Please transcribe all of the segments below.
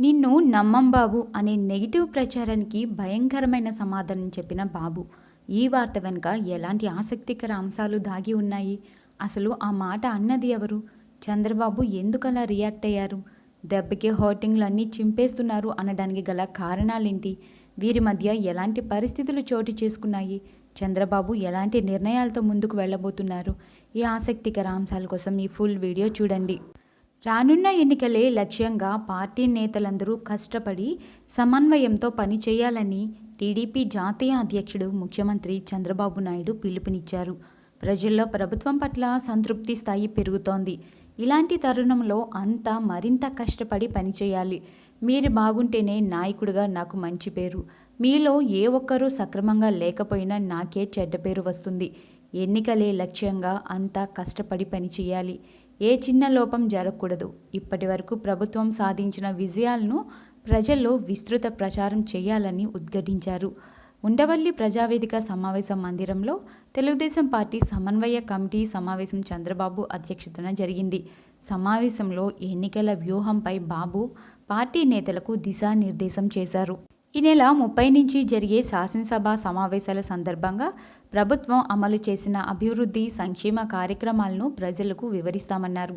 నిన్ను నమ్మం బాబు అనే నెగిటివ్ ప్రచారానికి భయంకరమైన సమాధానం చెప్పిన బాబు. ఈ వార్త వెనుక ఎలాంటి ఆసక్తికర అంశాలు దాగి ఉన్నాయి? అసలు ఆ మాట అన్నది ఎవరు? చంద్రబాబు ఎందుకలా రియాక్ట్ అయ్యారు? దెబ్బకి హోర్టింగ్లు అన్నీ చింపేస్తున్నారు అనడానికి గల కారణాలేంటి? వీరి మధ్య ఎలాంటి పరిస్థితులు చోటు చేసుకున్నాయి? చంద్రబాబు ఎలాంటి నిర్ణయాలతో ముందుకు వెళ్ళబోతున్నారు? ఈ ఆసక్తికర అంశాల కోసం ఈ ఫుల్ వీడియో చూడండి. రానున్న ఎన్నికలే లక్ష్యంగా పార్టీ నేతలందరూ కష్టపడి సమన్వయంతో పనిచేయాలని టీడీపీ జాతీయ అధ్యక్షుడు ముఖ్యమంత్రి చంద్రబాబు నాయుడు పిలుపునిచ్చారు. ప్రజల్లో ప్రభుత్వం పట్ల సంతృప్తి స్థాయి పెరుగుతోంది. ఇలాంటి తరుణంలో అంతా మరింత కష్టపడి పనిచేయాలి మీరు బాగుంటేనే నాయకుడిగా నాకు మంచి పేరు. మీలో ఏ ఒక్కరూ సక్రమంగా లేకపోయినా నాకే చెడ్డ పేరు వస్తుంది. ఎన్నికలే లక్ష్యంగా అంతా కష్టపడి పనిచేయాలి ఏ చిన్న లోపం జరగకూడదు. ఇప్పటి వరకు ప్రభుత్వం సాధించిన విజయాలను ప్రజల్లో విస్తృత ప్రచారం చేయాలని ఉద్ఘాటించారు. ఉండవల్లి ప్రజావేదిక సమావేశ మందిరంలో తెలుగుదేశం పార్టీ సమన్వయ కమిటీ సమావేశం చంద్రబాబు అధ్యక్షతన జరిగింది. సమావేశంలో ఎన్నికల వ్యూహంపై బాబు పార్టీ నేతలకు దిశానిర్దేశం చేశారు. ఈ నెల ముప్పై నుంచి జరిగే శాసనసభ సమావేశాల సందర్భంగా ప్రభుత్వం అమలు చేసిన అభివృద్ధి సంక్షేమ కార్యక్రమాలను ప్రజలకు వివరిస్తామన్నారు.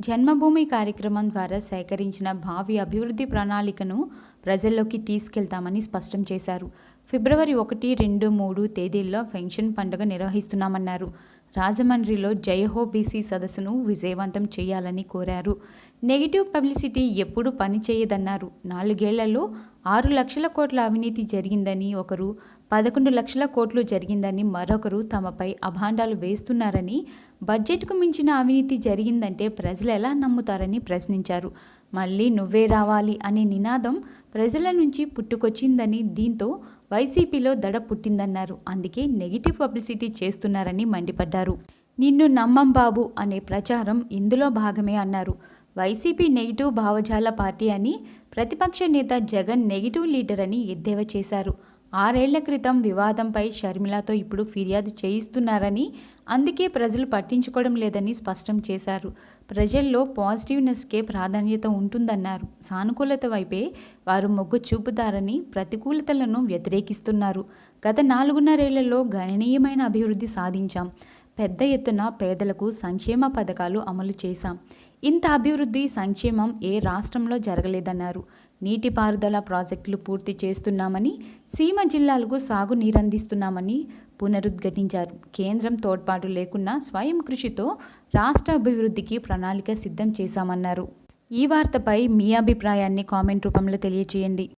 జన్మభూమి కార్యక్రమం ద్వారా సేకరించిన భావి అభివృద్ధి ప్రణాళికను ప్రజల్లోకి తీసుకెళ్తామని స్పష్టం చేశారు. ఫిబ్రవరి ఒకటి రెండు మూడు తేదీల్లో పెన్షన్ పండుగ నిర్వహిస్తున్నామన్నారు. రాజమండ్రిలో జయహో బీసీ సదస్సును విజయవంతం చేయాలని కోరారు. నెగిటివ్ పబ్లిసిటీ ఎప్పుడు పనిచేయదన్నారు. నాలుగేళ్ళలో ఆరు లక్షల కోట్ల అవినీతి జరిగిందని ఒకరు పదకొండు లక్షల కోట్లు జరిగిందని మరొకరు తమపై అభాండాలు వేస్తున్నారని బడ్జెట్కు మించిన అవినీతి జరిగిందంటే ప్రజలు ఎలా నమ్ముతారని ప్రశ్నించారు. మళ్ళీ నువ్వే రావాలి అనే నినాదం ప్రజల నుంచి పుట్టుకొచ్చిందని దీంతో వైసీపీలో దడ పుట్టిందన్నారు. అందుకే నెగిటివ్ పబ్లిసిటీ చేస్తున్నారని మండిపడ్డారు. నిన్ను నమ్మం బాబు అనే ప్రచారం ఇందులో భాగమే అన్నారు. వైసీపీ నెగిటివ్ భావజాల పార్టీ అని ప్రతిపక్ష నేత జగన్ నెగిటివ్ లీడర్ అని ఎద్దేవా చేశారు. ఆరేళ్ళ క్రితం వివాదంపై షర్మిలతో ఇప్పుడు ఫిర్యాదు చేయిస్తున్నారని అందుకే ప్రజలు పట్టించుకోవడం లేదని స్పష్టం చేశారు. ప్రజల్లో పాజిటివ్నెస్కే ప్రాధాన్యత ఉంటుందన్నారు. సానుకూలత వైపే వారు మొగ్గు చూపుతారని ప్రతికూలతలను వ్యతిరేకిస్తున్నారు. గత నాలుగున్నరేళ్ళలో గణనీయమైన అభివృద్ధి సాధించాం. పెద్ద ఎత్తున పేదలకు సంక్షేమ పథకాలు అమలు చేశాం. ఇంత అభివృద్ధి సంక్షేమం ఏ రాష్ట్రంలో జరగలేదన్నారు. నీటిపారుదల ప్రాజెక్టులు పూర్తి చేస్తున్నామని సీమ జిల్లాలకు సాగు నీరందిస్తున్నామని కేంద్రం తోడ్పాటు లేకున్నా స్వయం కృషితో రాష్ట్ర అభివృద్ధికి ప్రణాళిక సిద్ధం చేశామన్నారు. ఈ వార్తపై మీ అభిప్రాయాన్ని కామెంట్ రూపంలో తెలియచేయండి.